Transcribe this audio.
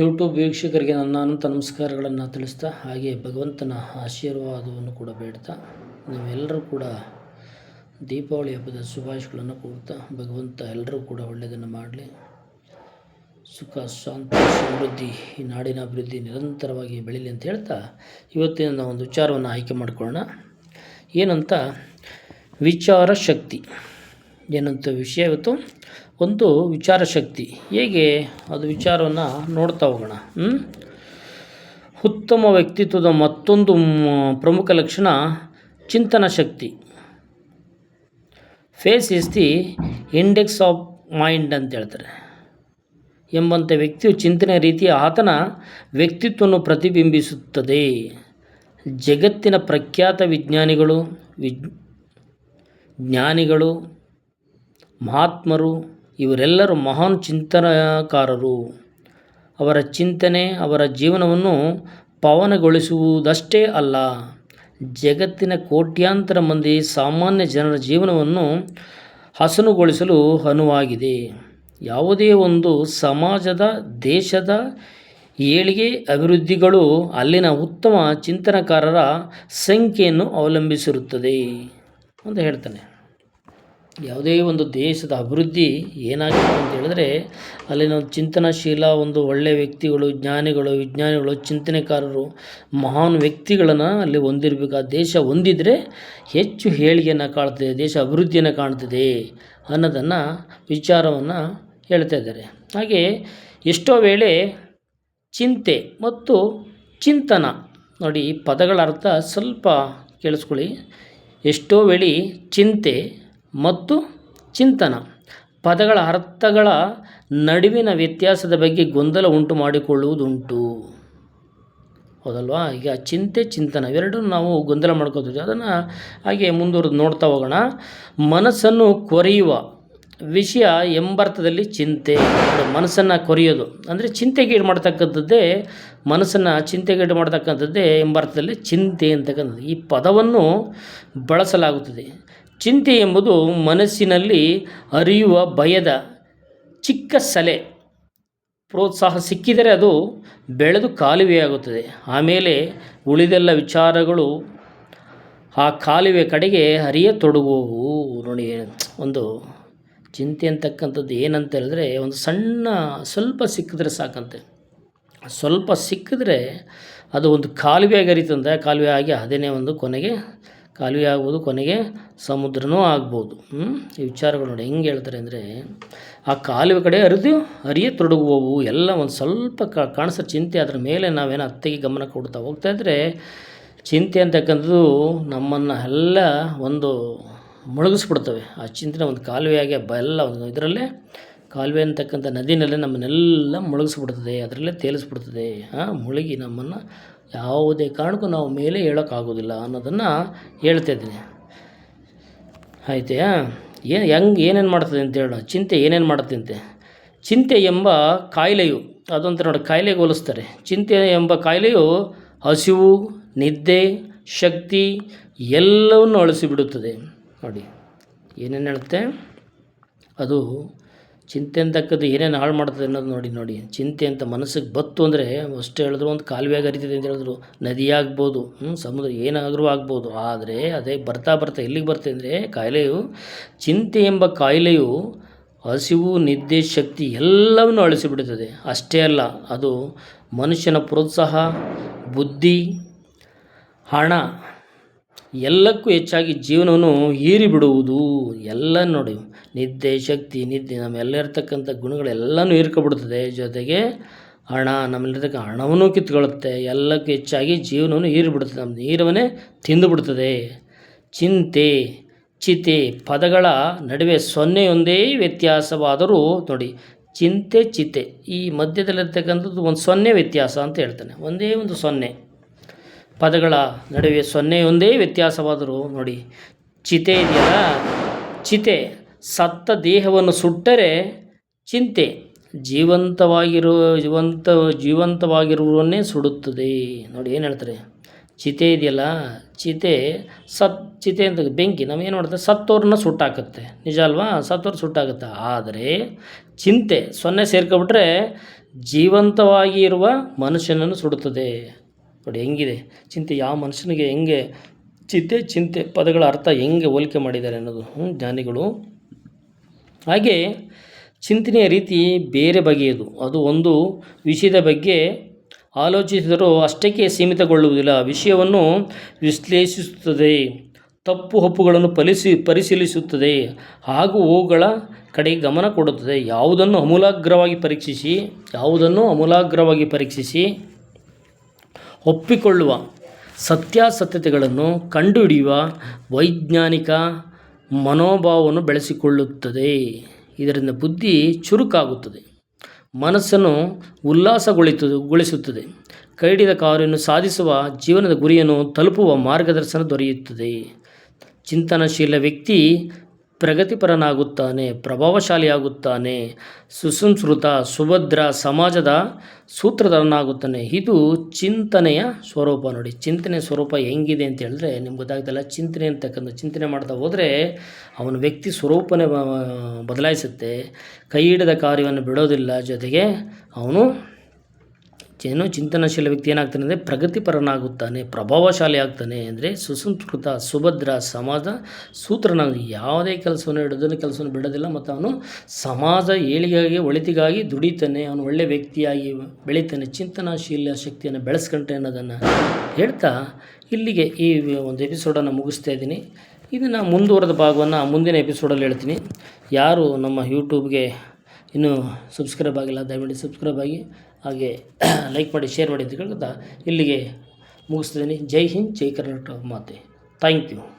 YouTube ವೀಕ್ಷಕರಿಗೆ ನನ್ನ ಅನಂತ ನಮಸ್ಕಾರಗಳನ್ನು ತಿಳಿಸ್ತಾ, ಹಾಗೆ ಭಗವಂತನ ಆಶೀರ್ವಾದವನ್ನು ಕೂಡ ಬೇಡ್ತಾ, ನೀವೆಲ್ಲರೂ ಕೂಡ ದೀಪಾವಳಿ ಹಬ್ಬದ ಶುಭಾಶಯಗಳನ್ನು ಕೋರ್ತಾ, ಭಗವಂತ ಎಲ್ಲರೂ ಕೂಡ ಒಳ್ಳೆಯದನ್ನು ಮಾಡಲಿ. ಸುಖ, ಶಾಂತಿ, ಸಮೃದ್ಧಿ, ಈ ನಾಡಿನ ಅಭಿವೃದ್ಧಿ ನಿರಂತರವಾಗಿ ಬೆಳೀಲಿ ಅಂತ ಹೇಳ್ತಾ, ಇವತ್ತಿನ ಒಂದು ವಿಚಾರವನ್ನು ಆಯ್ಕೆ ಮಾಡಿಕೊಳ್ಳೋಣ. ಏನಂತ? ವಿಚಾರ ಶಕ್ತಿ. ಏನಂತ ವಿಷಯ ಇವತ್ತು? ಒಂದು ವಿಚಾರ ಶಕ್ತಿ. ಹೇಗೆ? ಅದು ವಿಚಾರವನ್ನು ನೋಡ್ತಾ ಹೋಗೋಣ. ಉತ್ತಮ ವ್ಯಕ್ತಿತ್ವದ ಮತ್ತೊಂದು ಪ್ರಮುಖ ಲಕ್ಷಣ ಚಿಂತನ ಶಕ್ತಿ. Face is the index of mind ಅಂತ ಹೇಳ್ತಾರೆ. ಎಂಬಂಥ ವ್ಯಕ್ತಿಯು ಚಿಂತನೆ ರೀತಿಯ ಆತನ ವ್ಯಕ್ತಿತ್ವವನ್ನು ಪ್ರತಿಬಿಂಬಿಸುತ್ತದೆ. ಜಗತ್ತಿನ ಪ್ರಖ್ಯಾತ ವಿಜ್ಞಾನಿಗಳು, ವಿಜ್, ಜ್ಞಾನಿಗಳು ಮಹಾತ್ಮರು, ಇವರೆಲ್ಲರೂ ಮಹಾನ್ ಚಿಂತನಕಾರರು. ಅವರ ಚಿಂತನೆ, ಅವರ ಜೀವನವನ್ನು ಪವನಗೊಳಿಸುವುದಷ್ಟೇ ಅಲ್ಲ, ಜಗತ್ತಿನ ಕೋಟ್ಯಾಂತರ ಮಂದಿ ಸಾಮಾನ್ಯ ಜನರ ಜೀವನವನ್ನು ಹಸನುಗೊಳಿಸಲು ಅನುವಾಗಿದೆ. ಯಾವುದೇ ಒಂದು ಸಮಾಜದ, ದೇಶದ ಏಳಿಗೆ ಅಭಿವೃದ್ಧಿಗಳು ಅಲ್ಲಿನ ಉತ್ತಮ ಚಿಂತನಕಾರರ ಸಂಖ್ಯೆಯನ್ನು ಅವಲಂಬಿಸಿರುತ್ತದೆ. ಅಂತ ಹೇಳ್ತಾನೆ. ಯಾವುದೇ ಒಂದು ದೇಶದ ಅಭಿವೃದ್ಧಿ ಏನಾಗಿದೆ ಅಂತ ಹೇಳಿದ್ರೆ, ಅಲ್ಲಿನ ಚಿಂತನಶೀಲ ಒಂದು ಒಳ್ಳೆಯ ವ್ಯಕ್ತಿಗಳು, ಜ್ಞಾನಿಗಳು, ವಿಜ್ಞಾನಿಗಳು, ಚಿಂತನೆಕಾರರು, ಮಹಾನ್ ವ್ಯಕ್ತಿಗಳನ್ನು ಅಲ್ಲಿ ಹೊಂದಿರಬೇಕು. ಆ ದೇಶ ಹೊಂದಿದರೆ ಹೆಚ್ಚು ಹೇಳಿಗೆಯನ್ನು ಕಾಣ್ತದೆ, ದೇಶ ಅಭಿವೃದ್ಧಿಯನ್ನು ಕಾಣ್ತದೆ ಅನ್ನೋದನ್ನು ವಿಚಾರವನ್ನು ಹೇಳ್ತಾ ಇದ್ದಾರೆ. ಹಾಗೆ ಎಷ್ಟೋ ವೇಳೆ ಚಿಂತೆ ಮತ್ತು ಚಿಂತನ, ನೋಡಿ ಪದಗಳ ಅರ್ಥ ಸ್ವಲ್ಪ ಕೇಳಿಸ್ಕೊಳ್ಳಿ. ಎಷ್ಟೋ ವೇಳೆ ಚಿಂತೆ ಮತ್ತು ಚಿಂತನ. ಪದಗಳ ಅರ್ಥಗಳ ನಡುವಿನ ವ್ಯತ್ಯಾಸದ ಬಗ್ಗೆ ಗೊಂದಲ ಉಂಟು ಮಾಡಿಕೊಳ್ಳುವುದುಂಟು. ಹೌದಲ್ವಾ? ಈಗ ಚಿಂತೆ, ಚಿಂತನ ಇವೆರಡೂ ನಾವು ಗೊಂದಲ ಮಾಡ್ಕೋತೀವಿ ಅದನ್ನು ಹಾಗೆ ಮುಂದುವರೆದು ನೋಡ್ತಾ ಹೋಗೋಣ. ಮನಸ್ಸನ್ನು ಕೊರೆಯುವ ವಿಷಯ ಎಂಬರ್ಥದಲ್ಲಿ ಚಿಂತೆ. ಮನಸ್ಸನ್ನು ಕೊರೆಯೋದು. ಅಂದರೆ ಚಿಂತೆಗೀಡು ಮಾಡ್ತಕ್ಕಂಥದ್ದೇ ಮನಸ್ಸನ್ನು ಚಿಂತೆಗೀಡು ಮಾಡ್ತಕ್ಕಂಥದ್ದೇ ಎಂಬರ್ಥದಲ್ಲಿ ಚಿಂತೆ ಅಂತಕ್ಕಂಥದ್ದು. ಈ ಪದವನ್ನು ಬಳಸಲಾಗುತ್ತದೆ. ಚಿಂತೆ ಎಂಬುದು ಮನಸ್ಸಿನಲ್ಲಿ ಅರಿಯುವ ಭಯದ ಚಿಕ್ಕ ಸಲೆ. ಪ್ರೋತ್ಸಾಹ ಸಿಕ್ಕಿದರೆ ಅದು ಬೆಳೆದು ಕಾಲುವೆಯಾಗುತ್ತದೆ ಆಮೇಲೆ ಉಳಿದೆಲ್ಲ ವಿಚಾರಗಳು ಆ ಕಾಲುವೆ ಕಡೆಗೆ ಹರಿಯತೊಡಗುವವು. ನೋಡಿ, ಒಂದು ಚಿಂತೆ ಅಂತಕ್ಕಂಥದ್ದು ಏನಂತ ಹೇಳಿದ್ರೆ, ಒಂದು ಸಣ್ಣ ಸ್ವಲ್ಪ ಸಿಕ್ಕಿದ್ರೆ ಸಾಕಂತೆ. ಸ್ವಲ್ಪ ಸಿಕ್ಕಿದ್ರೆ ಅದು ಒಂದು ಕಾಲುವೆಯಾಗಿ ಹರಿತಂದ್ರೆ ಕಾಲುವೆ ಆಗಿ ಅದೇನೇ ಒಂದು ಕೊನೆಗೆ ಕಾಲುವೆ ಆಗ್ಬೋದು ಕೊನೆಗೆ ಸಮುದ್ರನೂ ಆಗ್ಬೋದು? ಈ ವಿಚಾರಗಳು ನೋಡಿ, ಹೆಂಗೆ ಹೇಳ್ತಾರೆ ಅಂದರೆ, ಆ ಕಾಲುವೆ ಕಡೆ ಹರಿದು ಹರಿಯ ತೊಡಗುವವು. ಎಲ್ಲ ಒಂದು ಸ್ವಲ್ಪ ಕಾಣಿಸೋ ಚಿಂತೆ ಅದರ ಮೇಲೆ ನಾವೇನು ಅತ್ತೆಗೆ ಗಮನ ಕೊಡ್ತಾ ಹೋಗ್ತಾ ಇದ್ದರೆ ಚಿಂತೆ ಅಂತಕ್ಕಂಥದ್ದು ನಮ್ಮನ್ನು ಎಲ್ಲ ಒಂದು ಮುಳುಗಿಸ್ಬಿಡ್ತವೆ. ಆ ಚಿಂತೆ ಒಂದು ಕಾಲುವೆಯಾಗಿ ಬ, ಎಲ್ಲ ಒಂದು ಇದರಲ್ಲೇ, ಕಾಲುವೆ ಅಂತಕ್ಕಂಥ ನದಿನಲ್ಲೇ ನಮ್ಮನ್ನೆಲ್ಲ ಮುಳುಗಿಸ್ಬಿಡ್ತದೆ, ಅದರಲ್ಲೇ ತೇಲಿಸ್ಬಿಡ್ತದೆ. ಹಾಂ, ಮುಳುಗಿ ನಮ್ಮನ್ನು ಯಾವುದೇ ಕಾರಣಕ್ಕೂ ನಾವು ಮೇಲೆ ಹೇಳೋಕ್ಕಾಗೋದಿಲ್ಲ ಅನ್ನೋದನ್ನು ಹೇಳ್ತಾ ಇದ್ದೀನಿ. ಆಯ್ತಾ ಏನು ಹೆಂಗೆ ಏನೇನು ಮಾಡ್ತದೆ ಅಂತ ಹೇಳೋಣ ಚಿಂತೆ ಏನೇನು ಮಾಡುತ್ತೆ ಅಂತೆ? ಚಿಂತೆ ಎಂಬ ಕಾಯಿಲೆಯು ಅದಂತ ನೋಡಿ ಕಾಯಿಲೆಗೆ ಹೋಲಿಸ್ತಾರೆ. ಚಿಂತೆ ಎಂಬ ಕಾಯಿಲೆಯು ಹಸಿವು, ನಿದ್ದೆ, ಶಕ್ತಿ ಎಲ್ಲವನ್ನು ಅಳಿಸಿಬಿಡುತ್ತದೆ. ನೋಡಿ, ಏನೇನು ಹೇಳುತ್ತೆ? ಅದು ಚಿಂತೆ ಅಂತಕ್ಕದ್ದು ಏನೇನು ಹಾಳು ಮಾಡ್ತದೆ ಅನ್ನೋದು ನೋಡಿ ನೋಡಿ. ಚಿಂತೆ ಅಂತ ಮನಸ್ಸಿಗೆ ಬತ್ತು ಅಂದರೆ ಅಷ್ಟು ಹೇಳಿದ್ರು ಒಂದು ಕಾಲುವೆಯಾಗಿ ಹರಿತಿದೆ ಅಂತ ಹೇಳಿದ್ರು. ನದಿ ಆಗ್ಬೋದು ಸಮುದ್ರ ಏನಾದರೂ ಆಗ್ಬೋದು. ಆದರೆ ಅದೇ ಬರ್ತಾ ಬರ್ತಾ ಎಲ್ಲಿಗೆ ಬರ್ತದೆ ಅಂದರೆ ಕಾಯಿಲೆಯು, ಚಿಂತೆ ಎಂಬ ಕಾಯಿಲೆಯು ಹಸಿವು, ನಿದ್ದೆ, ಶಕ್ತಿ ಎಲ್ಲವನ್ನು ಅಳಿಸಿಬಿಡುತ್ತದೆ ಅಷ್ಟೇ ಅಲ್ಲ, ಅದು ಮನುಷ್ಯನ ಪ್ರೋತ್ಸಾಹ, ಬುದ್ಧಿ, ಹಣ ಎಲ್ಲಕ್ಕೂ ಹೆಚ್ಚಾಗಿ ಜೀವನವನ್ನು ಹೀರಿಬಿಡುವುದು ಎಲ್ಲ ನೋಡಿ. ನಿದ್ದೆ, ಶಕ್ತಿ, ನಿದ್ದೆ ನಮ್ಮೆಲ್ಲಿರ್ತಕ್ಕಂಥ ಗುಣಗಳೆಲ್ಲನೂ ಹೀರ್ಕೊಬಿಡ್ತದೆ ಜೊತೆಗೆ ಹಣ ನಮ್ಮಲ್ಲಿರ್ತಕ್ಕ ಹಣವನ್ನು ಕಿತ್ಕೊಳ್ಳುತ್ತೆ ಎಲ್ಲಕ್ಕೂ ಹೆಚ್ಚಾಗಿ ಜೀವನವನ್ನು ಹೀರಿಬಿಡುತ್ತದೆ ನಮ್ಮ ನೀರವನ್ನೇ ತಿಂದುಬಿಡ್ತದೆ ಚಿಂತೆ, ಚಿತೆ ಪದಗಳ ನಡುವೆ ಸೊನ್ನೆಯೊಂದೇ ವ್ಯತ್ಯಾಸವಾದರೂ ನೋಡಿ, ಚಿಂತೆ, ಚಿತೆ ಈ ಮಧ್ಯದಲ್ಲಿರ್ತಕ್ಕಂಥದ್ದು ಒಂದು ಸೊನ್ನೆ ವ್ಯತ್ಯಾಸ ಅಂತ ಹೇಳ್ತಾನೆ. ಒಂದೇ ಒಂದು ಸೊನ್ನೆ. ಪದಗಳ ನಡುವೆ ಸೊನ್ನೆಯೊಂದೇ ವ್ಯತ್ಯಾಸವಾದರೂ ನೋಡಿ. ಚಿತೆ ಇದೆಯಲ್ಲ ಚಿತೆ ಸತ್ತ ದೇಹವನ್ನು ಸುಟ್ಟರೆ ಚಿಂತೆ ಜೀವಂತವಾಗಿರೋ, ಜೀವಂತ, ಜೀವಂತವಾಗಿರುವವನ್ನೇ ಸುಡುತ್ತದೆ. ನೋಡಿ ಏನು ಹೇಳ್ತಾರೆ? ಚಿತೆ ಇದೆಯಲ್ಲ ಚಿತೆ ಸತ್, ಚಿತೆ ಅಂತ ಬೆಂಕಿ ನಾವೇನು ಮಾಡ್ತಾರೆ ಸತ್ತೋರನ್ನ ಸುಟ್ಟಾಕತ್ತೆ. ನಿಜ ಅಲ್ವಾ? ಸತ್ತೋರು ಸುಟ್ಟಾಗುತ್ತೆ ಆದರೆ ಚಿಂತೆ ಸೊನ್ನೆ ಸೇರ್ಕೊಬಿಟ್ರೆ ಜೀವಂತವಾಗಿ ಇರುವ ಮನುಷ್ಯನನ್ನು ಸುಡುತ್ತದೆ. ನೋಡಿ, ಹೆಂಗಿದೆ? ಚಿಂತೆ, ಯಾವ ಮನುಷ್ಯನಿಗೆ ಹೆಂಗೆ ಚಿಂತೆ ಚಿಂತೆ, ಪದಗಳ ಅರ್ಥ ಹೆಂಗೆ ಹೋಲಿಕೆ ಮಾಡಿದ್ದಾರೆ ಅನ್ನೋದು ಜ್ಞಾನಿಗಳು. ಹಾಗೆ ಚಿಂತನೆಯ ರೀತಿ ಬೇರೆ ಬಗೆಯದು. ಅದು ಒಂದು ವಿಷಯದ ಬಗ್ಗೆ ಆಲೋಚಿಸಿದರೂ ಅಷ್ಟಕ್ಕೆ ಸೀಮಿತಗೊಳ್ಳುವುದಿಲ್ಲ. ವಿಷಯವನ್ನು ವಿಶ್ಲೇಷಿಸುತ್ತದೆ, ತಪ್ಪು ಹಪ್ಪುಗಳನ್ನು ಪಲಿಸಿ, ಪರಿಶೀಲಿಸುತ್ತದೆ, ಹಾಗೂ ಅವುಗಳ ಕಡೆ ಗಮನ ಕೊಡುತ್ತದೆ. ಯಾವುದನ್ನು ಅಮೂಲಾಗ್ರವಾಗಿ ಪರೀಕ್ಷಿಸಿ, ಯಾವುದನ್ನು ಅಮೂಲಾಗ್ರವಾಗಿ ಪರೀಕ್ಷಿಸಿ ಒಪ್ಪಿಕೊಳ್ಳುವ ಸತ್ಯಾಸತ್ಯತೆಗಳನ್ನು ಕಂಡುಹಿಡಿಯುವ ವೈಜ್ಞಾನಿಕ ಮನೋಭಾವವನ್ನು ಬೆಳೆಸಿಕೊಳ್ಳುತ್ತದೆ. ಇದರಿಂದ ಬುದ್ಧಿ ಚುರುಕಾಗುತ್ತದೆ. ಮನಸ್ಸನ್ನು ಉಲ್ಲಾಸಗೊಳಿತು ಗೊಳಿಸುತ್ತದೆ. ಕೈಡಿದ ಕಾರ್ಯವನ್ನು ಸಾಧಿಸುವ ಜೀವನದ ಗುರಿಯನ್ನು ತಲುಪುವ ಮಾರ್ಗದರ್ಶನ ದೊರೆಯುತ್ತದೆ. ಚಿಂತನಶೀಲ ವ್ಯಕ್ತಿ ಪ್ರಗತಿಪರನಾಗುತ್ತಾನೆ, ಪ್ರಭಾವಶಾಲಿಯಾಗುತ್ತಾನೆ. ಸುಸಂಸ್ಕೃತ ಸುಭದ್ರ ಸಮಾಜದ ಸೂತ್ರಧಾರನಾಗುತ್ತಾನೆ. ಇದು ಚಿಂತನೆಯ ಸ್ವರೂಪ ನೋಡಿ. ಚಿಂತನೆಯ ಸ್ವರೂಪ ಹೆಂಗಿದೆ ಅಂತ ಹೇಳಿದ್ರೆ ನಿಮ್ಗೆ ಗೊತ್ತಾಗ್ತಲ್ಲ ಚಿಂತನೆ ಅಂತಕ್ಕಂಥ ಚಿಂತನೆ ಮಾಡ್ತಾ ಹೋದರೆ ಅವನ ವ್ಯಕ್ತಿ ಸ್ವರೂಪನೇ ಬದಲಾಯಿಸುತ್ತೆ. ಕೈ ಹಿಡಿದ ಕಾರ್ಯವನ್ನು ಬಿಡೋದಿಲ್ಲ, ಜೊತೆಗೆ ಅವನು ಏನು ಚಿಂತನಶೀಲ ವ್ಯಕ್ತಿ ಏನಾಗ್ತಾನೆ ಅಂದರೆ ಪ್ರಗತಿಪರನಾಗುತ್ತಾನೆ, ಪ್ರಭಾವಶಾಲಿ ಆಗ್ತಾನೆ ಅಂದರೆ ಸುಸಂಸ್ಕೃತ, ಸುಭದ್ರ ಸಮಾಜ ಸೂತ್ರನ ಯಾವುದೇ ಕೆಲಸವನ್ನು ಹಿಡಿದನ್ನು ಕೆಲಸವನ್ನು ಬಿಡೋದಿಲ್ಲ ಮತ್ತು ಅವನು ಸಮಾಜ ಏಳಿಗೆಗಾಗಿ ಒಳಿತಿಗಾಗಿ ದುಡಿತಾನೆ, ಅವನು ಒಳ್ಳೆ ವ್ಯಕ್ತಿಯಾಗಿ ಬೆಳಿತಾನೆ, ಚಿಂತನಶೀಲ ಶಕ್ತಿಯನ್ನು ಬೆಳೆಸ್ಕೊಂಡ್ರೆ ಅನ್ನೋದನ್ನು ಹೇಳ್ತಾ ಇಲ್ಲಿಗೆ ಈ ಒಂದು ಎಪಿಸೋಡನ್ನು ಮುಗಿಸ್ತಾ ಇದ್ದೀನಿ. ಇದನ್ನು ಮುಂದುವರೆದ ಭಾಗವನ್ನು ಮುಂದಿನ ಎಪಿಸೋಡಲ್ಲಿ ಹೇಳ್ತೀನಿ. ಯಾರು ನಮ್ಮ ಯೂಟ್ಯೂಬ್ಗೆ ಇನ್ನೂ ಸಬ್ಸ್ಕ್ರೈಬ್ ಆಗಿಲ್ಲ, ದಯವಿಟ್ಟು ಸಬ್ಸ್ಕ್ರೈಬ್ ಆಗಿ. ಹಾಗೆ ಲೈಕ್ ಮಾಡಿ ಶೇರ್ ಮಾಡಿ ಅಂತ ಇಲ್ಲಿಗೆ ಮುಗಿಸ್ತಿದ್ದೀನಿ. ಜೈ ಹಿಂದ್, ಜೈ ಕರ್ನಾಟಕ ಮಾತೆ. Thank you